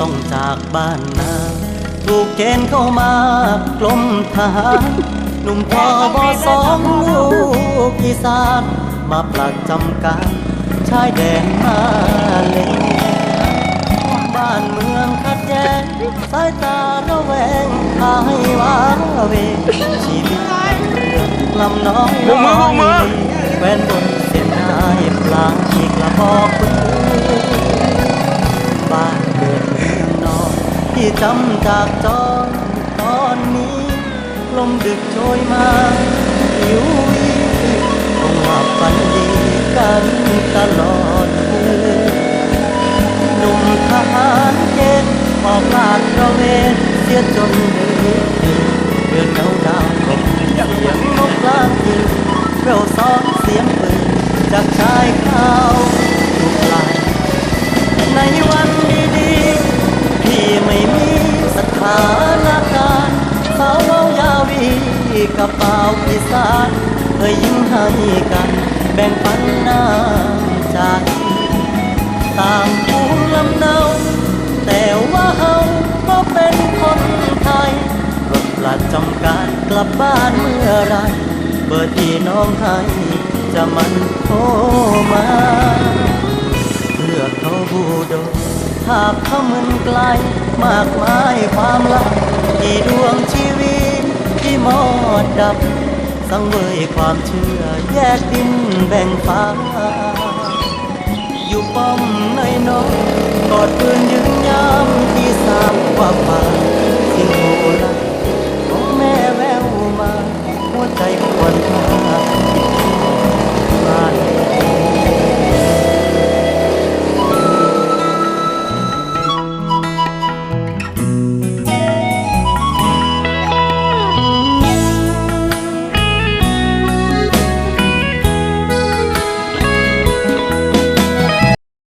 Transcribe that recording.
ต้องจากบ้านนาถูกเกณฑ์เข้ามากลมทหารหนุ่มพอบอสองลูกอีสาน มาปลักจำการชายแดนมาเลยบ้านเมืองขัดแย้งสายตาระแวงพาให้ว้าเวชีวิตลำน้อยบุกมือบุกมือแฟนบนเสียนได้ปลาอีกระบอกปืนบ้านเกิดเมืองนอนที่จำจากจอนตอนนี้ ลมดึกโชยมาหิววีต้ องหลับฝันดีกันตลอดคืนหนุ่มทหารเกณฑ์ออกลาดตระเวนเสียจนเดือดเดือนเงาดาวกบเสียงนกกลางคืนเร็วซ้อนเสียงปืนจากชายเขาทุกลายในวันดีๆที่ไม่มีสถานการณ์สาวเว้ายาวดีกระเป๋าอีสาน ยยิ้มให้กัน แบ่งปันน้ำใจต่างภูมิลำเนาแต่ว่าเฮาก็เป็นคนไทยรถประจำการกลับบ้านเมื่อไรเบอร์ที่น้องให้จะมันโทรมาเลือกเขาบูโดภาพเขามึนไกลมากมายความลับที่ดวงชีวิตที่มอดดับ สังเวยความเชื่อ แยกดินแบ่งฟ้า อยู่ป้อมในน้อยกอดปืนยึนยามที่สามว่าฟ้า